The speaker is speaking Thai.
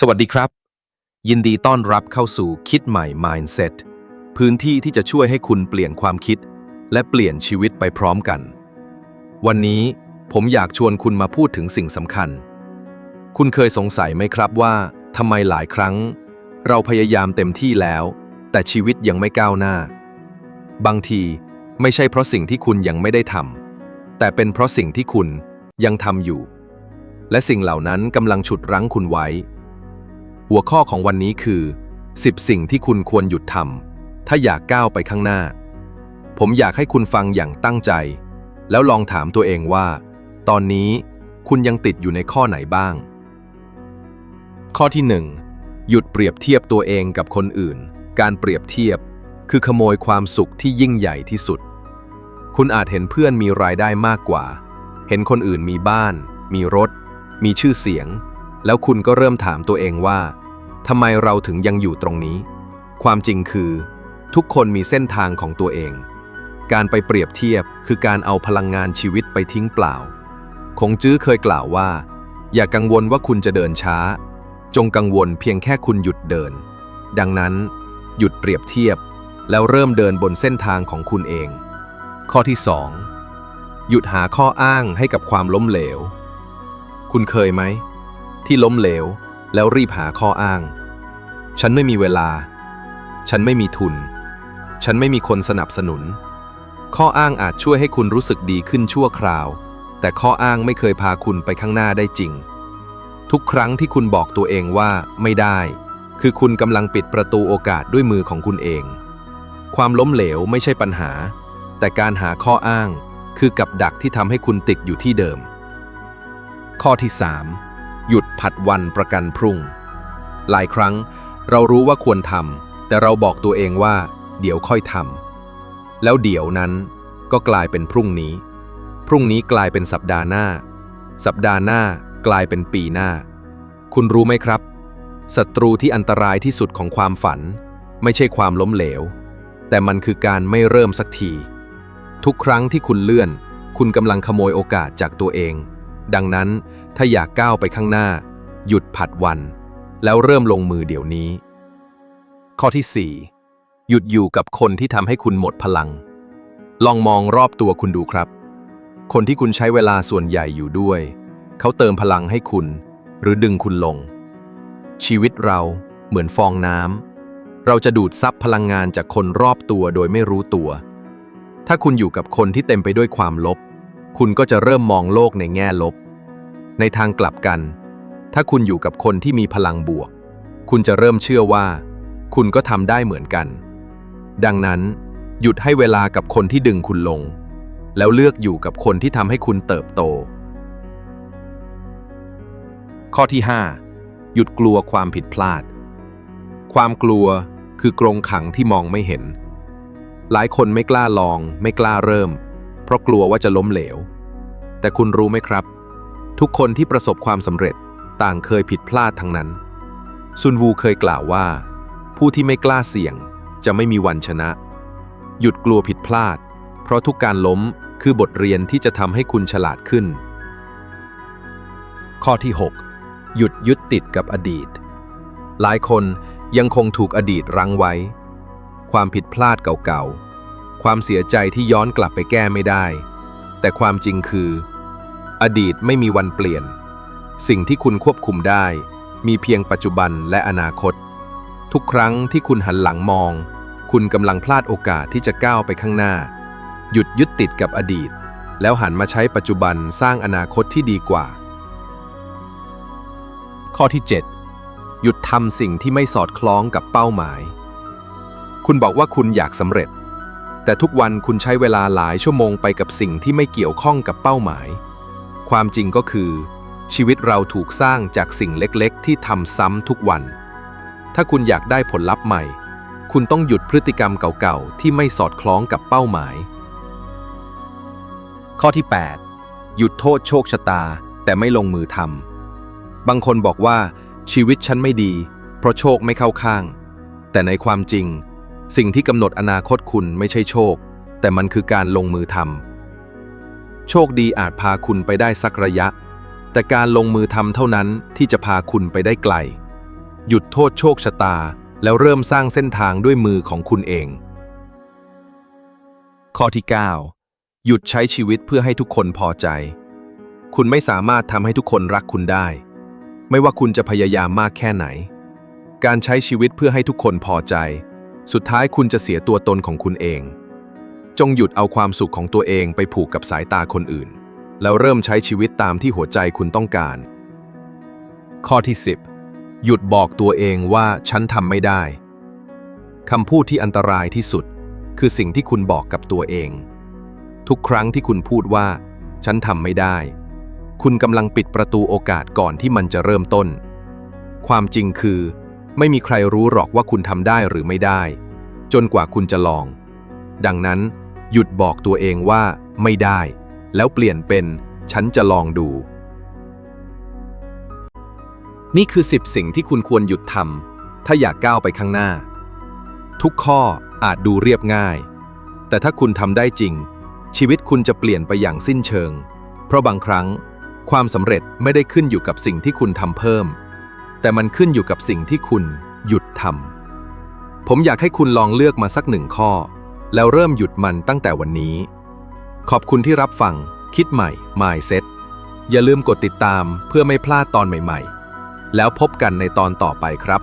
สวัสดีครับ ยินดีต้อนรับเข้าสู่คิดใหม่ Mindset พื้นที่ที่จะช่วยให้คุณเปลี่ยนความคิด และเปลี่ยนชีวิตไปพร้อมกัน วันนี้ผมอยากชวนคุณมาพูดถึงสิ่งสำคัญ คุณเคยสงสัยไหมครับว่าทำไมหลายครั้ง เราพยายามเต็มที่แล้ว แต่ชีวิตยังไม่ก้าวหน้า บางทีไม่ใช่เพราะสิ่งที่คุณยังไม่ได้ทำแต่เป็นเพราะสิ่งที่คุณยังทำอยู่ และสิ่งเหล่านั้นกำลังฉุดรั้งคุณไว้ หัวข้อของวันนี้คือ 10 สิ่งที่คุณควรหยุดทำถ้าอยากก้าวไปข้างหน้า ผมอยากให้คุณฟังอย่างตั้งใจ แล้วลองถามตัวเองว่า ตอนนี้คุณยังติดอยู่ในข้อไหนบ้าง ข้อที่ 1 หยุดเปรียบเทียบตัวเองกับคนอื่น การเปรียบเทียบ คือขโมยความสุขที่ยิ่งใหญ่ที่สุด คุณอาจเห็นเพื่อนมีรายได้มากกว่า เห็นคนอื่นมีบ้าน มีรถ มีชื่อเสียง แล้วคุณก็เริ่มถามตัวเองว่า ทำไมเราถึงยังอยู่ตรงนี้ ความจริงคือ ทุกคนมีเส้นทางของตัวเอง การไปเปรียบเทียบคือการเอาพลังงานชีวิตไปทิ้งเปล่า คงจื้อเคยกล่าวว่า อย่ากังวลว่าคุณจะเดินช้า จงกังวลเพียงแค่คุณหยุดเดิน ดังนั้นหยุดเปรียบเทียบ แล้วเริ่มเดินบนเส้นทางของคุณเอง ข้อที่ 2 หยุดหาข้ออ้างให้กับความล้มเหลว คุณเคยไหม ที่ล้มเหลว แล้วรีบหาข้ออ้าง ฉันไม่มีเวลา ฉันไม่มีทุน ฉันไม่มีคนสนับสนุน ข้ออ้างอาจช่วยให้คุณรู้สึกดีขึ้นชั่วคราว แต่ข้ออ้างไม่เคยพาคุณไปข้างหน้าได้จริง ทุกครั้งที่คุณบอกตัวเองว่าไม่ได้ คือคุณกำลังปิดประตูโอกาสด้วยมือของคุณเอง ความล้มเหลวไม่ใช่ปัญหา แต่การหาข้ออ้างคือกับดักที่ทำให้คุณติดอยู่ที่เดิม ข้อที่ 3 หยุดผัดวันประกันพรุ่ง หลายครั้งเรารู้ว่าควรทำแต่เราบอกตัวเองว่า เดี๋ยวค่อยทำแล้วเดี๋ยวนั้นก็กลายเป็นพรุ่งนี้ พรุ่งนี้กลายเป็นสัปดาห์หน้า สัปดาห์หน้ากลายเป็นปีหน้า คุณรู้ไหมครับศัตรูที่อันตรายที่สุดของความฝัน ไม่ใช่ความล้มเหลว แต่มันคือการไม่เริ่มสักที ทุกครั้งที่คุณเลื่อน คุณกำลังขโมยโอกาสจากตัวเอง ดังนั้นถ้าอยากก้าวไปข้างหน้า หยุดผัดวัน แล้วเริ่มลงมือเดี๋ยวนี้ ข้อที่ 4 หยุดอยู่กับคนที่ทำให้คุณหมดพลัง ลองมองรอบตัวคุณดูครับ คนที่คุณใช้เวลาส่วนใหญ่อยู่ด้วย เขาเติมพลังให้คุณ หรือดึงคุณลง ชีวิตเราเหมือนฟองน้ำเราจะดูดซับพลังงานจากคนรอบตัวโดยไม่รู้ตัว ถ้าคุณอยู่กับคนที่เต็มไปด้วยความลบ คุณก็จะเริ่มมองโลกในแง่ลบ ในทางกลับกัน ถ้าคุณอยู่กับคนที่มีพลังบวก คุณจะเริ่มเชื่อว่า คุณก็ทำได้เหมือนกัน ดังนั้น หยุดให้เวลากับคนที่ดึงคุณลง แล้วเลือกอยู่กับคนที่ทำให้คุณเติบโต ข้อที่ 5 หยุดกลัวความผิดพลาด ความกลัวคือกรงขังที่มองไม่เห็น หลายคนไม่กล้าลอง ไม่กล้าเริ่ม ราะกลัวว่าจะล้มเหลว แต่คุณรู้ไหมครับ ทุกคนที่ประสบความสำเร็จต่างเคยผิดพลาดทั้งนั้น ซุนวูเคยกล่าวว่า ผู้ที่ไม่กล้าเสี่ยงจะไม่มีวันชนะ หยุดกลัวผิดพลาด เพราะทุกการล้มคือบทเรียนที่จะทำให้คุณฉลาดขึ้น ข้อที่ 6 หยุดยึดติดกับอดีต หลายคนยังคงถูกอดีตรั้งไว้ ความผิดพลาดเก่าๆ ความเสียใจที่ย้อนกลับไปแก้ไม่ได้ แต่ความจริงคือ อดีตไม่มีวันเปลี่ยน สิ่งที่คุณควบคุมได้ มีเพียงปัจจุบันและอนาคต ทุกครั้งที่คุณหันหลังมอง คุณกำลังพลาดโอกาสที่จะก้าวไปข้างหน้า หยุดยึดติดกับอดีต แล้วหันมาใช้ปัจจุบันสร้างอนาคตที่ดีกว่า ข้อที่ 7 หยุดทำสิ่งที่ไม่สอดคล้องกับเป้าหมาย คุณบอกว่าคุณอยากสำเร็จ แต่ทุกวันคุณใช้เวลาหลายชั่วโมงไปกับสิ่งที่ไม่เกี่ยวข้องกับเป้าหมาย ความจริงก็คือ ชีวิตเราถูกสร้างจากสิ่งเล็กๆ ที่ทำซ้ำทุกวัน ถ้าคุณอยากได้ผลลัพธ์ใหม่ คุณต้องหยุดพฤติกรรมเก่าๆ ที่ไม่สอดคล้องกับเป้าหมาย ข้อที่ 8 หยุดโทษโชคชะตา แต่ไม่ลงมือทำบางคนบอกว่าชีวิตฉันไม่ดี เพราะโชคไม่เข้าข้าง แต่ในความจริง สิ่งที่กำหนดอนาคตคุณไม่ใช่โชค แต่มันคือการลงมือทำโชคดีอาจพาคุณไปได้สักระยะ แต่การลงมือทำเท่านั้นที่จะพาคุณไปได้ไกล หยุดโทษโชคชะตา แล้วเริ่มสร้างเส้นทางด้วยมือของคุณเอง ข้อที่ 9 หยุดใช้ชีวิตเพื่อให้ทุกคนพอใจ คุณไม่สามารถทำให้ทุกคนรักคุณได้ ไม่ว่าคุณจะพยายามมากแค่ไหน การใช้ชีวิตเพื่อให้ทุกคนพอใจ สุดท้ายคุณจะเสียตัวตนของคุณเอง จงหยุดเอาความสุขของตัวเองไปผูกกับสายตาคนอื่น แล้วเริ่มใช้ชีวิตตามที่หัวใจคุณต้องการ ข้อที่ 10 หยุดบอกตัวเองว่าฉันทำไม่ได้คำพูดที่อันตรายที่สุด คือสิ่งที่คุณบอกกับตัวเอง ทุกครั้งที่คุณพูดว่า ฉันทำไม่ได้ คุณกำลังปิดประตูโอกาสก่อนที่มันจะเริ่มต้น ความจริงคือ ไม่มีใครรู้หรอกว่าคุณทำได้หรือไม่ได้ จนกว่าคุณจะลอง ดังนั้น หยุดบอกตัวเองว่าไม่ได้ แล้วเปลี่ยนเป็น ฉันจะลองดู นี่คือ 10 สิ่งที่คุณควรหยุดทำถ้าอยากก้าวไปข้างหน้า ทุกข้ออาจดูเรียบง่าย แต่ถ้าคุณทำได้จริง ชีวิตคุณจะเปลี่ยนไปอย่างสิ้นเชิง เพราะบางครั้ง ความสำเร็จไม่ได้ขึ้นอยู่กับสิ่งที่คุณทำเพิ่ม แต่มันขึ้นอยู่กับสิ่งที่คุณหยุดทำ ผมอยากให้คุณลองเลือกมาสักหนึ่งข้อ แล้วเริ่มหยุดมันตั้งแต่วันนี้ ขอบคุณที่รับฟัง คิดใหม่ Mindset อย่าลืมกดติดตามเพื่อไม่พลาดตอนใหม่ ๆ แล้วพบกันในตอนต่อไปครับ